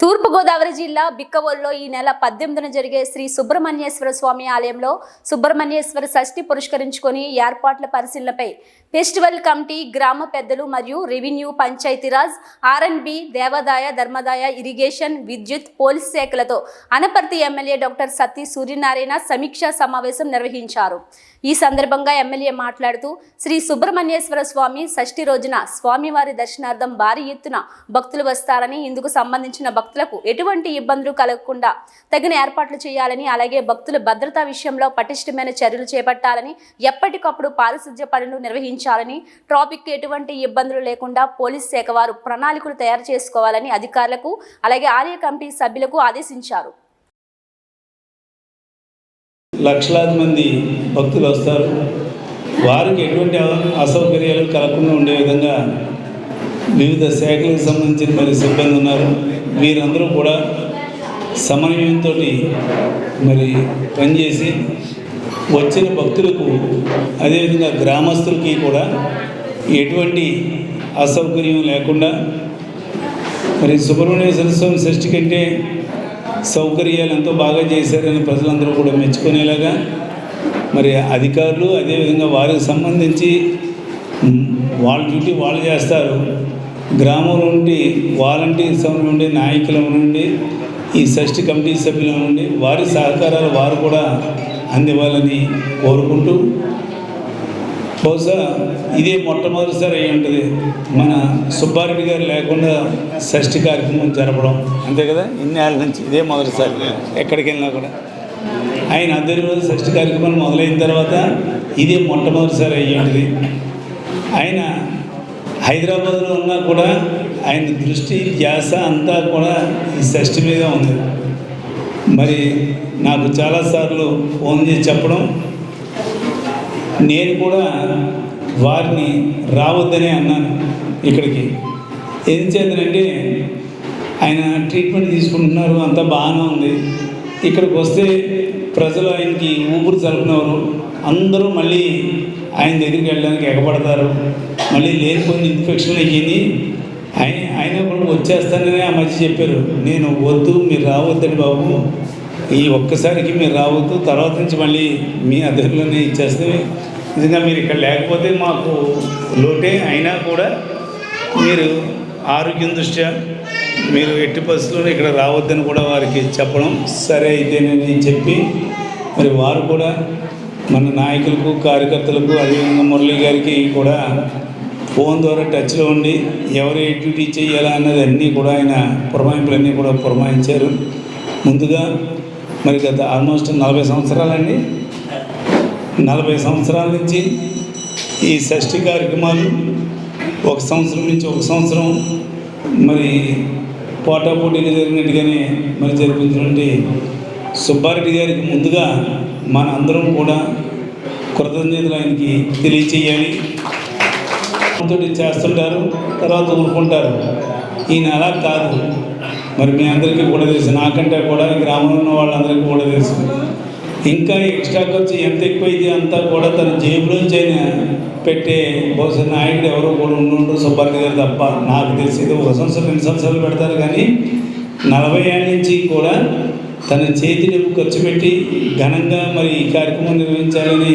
తూర్పుగోదావరి జిల్లా బిక్కవోలులో ఈ నెల పద్దెనిమిదిన జరిగే శ్రీ సుబ్రహ్మణ్యేశ్వర స్వామి ఆలయంలో సుబ్రహ్మణ్యేశ్వర షష్ఠి పురస్కరించుకొని ఏర్పాట్ల పరిశీలనపై ఫెస్టివల్ కమిటీ గ్రామ పెద్దలు మరియు రెవెన్యూ పంచాయతీరాజ్ ఆర్ఎన్బి దేవాదాయ ధర్మదాయ ఇరిగేషన్ విద్యుత్ పోలీస్ శాఖలతో అనపర్తి ఎమ్మెల్యే డాక్టర్ సతీ సూర్యనారాయణ సమీక్షా సమావేశం నిర్వహించారు. ఈ సందర్భంగా ఎమ్మెల్యే మాట్లాడుతూ శ్రీ సుబ్రహ్మణ్యేశ్వర స్వామి షష్ఠి రోజున స్వామివారి దర్శనార్థం భారీ ఎత్తున భక్తులు వస్తారని ఇందుకు సంబంధించిన భక్తులకు ఎటువంటి ఇబ్బందులు కలగకుండా తగిన ఏర్పాట్లు చేయాలని అలాగే భక్తుల భద్రతా విషయంలో పటిష్టమైన చర్యలు చేపట్టాలని ఎప్పటికప్పుడు పారిశుధ్య పనులు నిర్వహించాలని ట్రాఫిక్ ఎటువంటి ఇబ్బందులు లేకుండా పోలీస్ శాఖ వారు ప్రణాళికలు తయారు చేసుకోవాలని అధికారులకు అలాగే ఆలయ కమిటీ సభ్యులకు ఆదేశించారు. లక్షలాది మంది భక్తులు వస్తారు. వారికి ఎటువంటి అసౌకర్యాలు కలగకుండా ఉండే విధంగా వివిధ శాఖలకు సంబంధించిన మరి సిబ్బంది ఉన్నారు. వీరందరూ కూడా సమన్వయంతో మరి పనిచేసి వచ్చిన భక్తులకు అదేవిధంగా గ్రామస్తులకి కూడా ఎటువంటి అసౌకర్యం లేకుండా మరి సుబ్రహ్మణ్యేశ్వర స్వామి షష్ఠి కంటే సౌకర్యాలు ఎంతో బాగా చేశారని ప్రజలందరూ కూడా మెచ్చుకునేలాగా మరి అధికారులు అదేవిధంగా వారికి సంబంధించి వాళ్ళ డ్యూటీ వాళ్ళు చేస్తారు. గ్రామం నుండి వాలంటీర్స్ నుండి నాయకుల నుండి ఈ షష్ఠి కమిటీ సభ్యుల నుండి వారి సహకారాలు వారు కూడా అందివ్వాలని కోరుకుంటూ బహుశా ఇదే మొట్టమొదటిసారి అయి ఉంటుంది. మన సుబ్బారెడ్డి గారు లేకుండా షష్ఠి కార్యక్రమం జరపడం. అంతే కదా? ఇన్ని ఏళ్ళ నుంచి ఇదే మొదటిసారి ఎక్కడికి వెళ్ళినా కూడా. ఆయన అందరి రోజు షష్ఠి కార్యక్రమం మొదలైన తర్వాత ఇదే మొట్టమొదటిసారి అయి ఉంటుంది. ఆయన హైదరాబాద్లో ఉన్నా కూడా ఆయన దృష్టి ధ్యాస అంతా కూడా ఈ షష్ఠి మీద ఉంది. మరి నాకు చాలాసార్లు ఫోన్ చేసి చెప్పడం నేను కూడా వారిని రావద్దనే అన్నాను ఇక్కడికి. ఏం చేతనంటే ఆయన ట్రీట్మెంట్ తీసుకుంటున్నారు అంతా బాగానే ఉంది. ఇక్కడికి వస్తే ప్రజలు ఆయనకి ఊపిరి చల్లుకున్నారు అందరూ మళ్ళీ ఆయన దగ్గరికి వెళ్ళడానికి ఎగబడతారు. మళ్ళీ లేనిపోయిన ఇన్ఫెక్షన్లు అయ్యింది ఆయన ఆయన కూడా వచ్చేస్తానని ఆ మధ్య చెప్పారు. నేను వద్దు మీరు రావద్దండి బాబు. ఈ ఒక్కసారికి మీరు రావద్దు తర్వాత నుంచి మళ్ళీ మీ అద్దెలోనే ఇచ్చేస్తే నిజంగా మీరు ఇక్కడ లేకపోతే మాకు లోటే అయినా కూడా మీరు ఆరోగ్యం దృష్ట్యా మీరు ఎట్టి పరిస్థితుల్లో ఇక్కడ రావద్దని కూడా వారికి చెప్పడం సరే అయితేనని చెప్పి మరి వారు కూడా మన నాయకులకు కార్యకర్తలకు అదేవిధంగా మురళి గారికి కూడా ఫోన్ ద్వారా టచ్లో ఉండి ఎవరు ఏ డ్యూటీ చేయాలా అన్నది అన్నీ కూడా ఆయన పురమాయింపులన్నీ కూడా పురమాయించారు. ముందుగా మరి గత ఆల్మోస్ట్ నలభై సంవత్సరాలండి నలభై సంవత్సరాల నుంచి ఈ షష్ఠి కార్యక్రమాలు ఒక సంవత్సరం నుంచి ఒక సంవత్సరం మరి పోటాపోటీలు జరిగినట్టుగానే మరి జరిపించినటువంటి సుబ్బారెడ్డి గారికి ముందుగా మన అందరం కూడా కృతజ్ఞతలు ఆయనకి తెలియచేయాలి. తోటి చేస్తుంటారు తర్వాత ఊరుకుంటారు. ఈయన అలా కాదు. మరి మీ అందరికీ కూడా తెలుసు. నాకంటే కూడా ఈ గ్రామంలో ఉన్న వాళ్ళందరికీ కూడా తెలుసు. ఇంకా ఎక్స్ట్రా ఖర్చు ఎంత ఎక్కువైతే అంతా కూడా తన జేబులోంచి అయినా పెట్టే బహుశా నాయకుడు ఎవరు కూడా ఉండు సుబ్బారెడ్డి గారు తప్ప. నాకు తెలిసి ఇది ఒక సంవత్సరం రెండు సంవత్సరాలు పెడతారు కానీ నలభై ఏళ్ళ నుంచి కూడా తన చేతి డబ్బు ఖర్చు పెట్టి ఘనంగా మరి ఈ కార్యక్రమం నిర్వహించాలని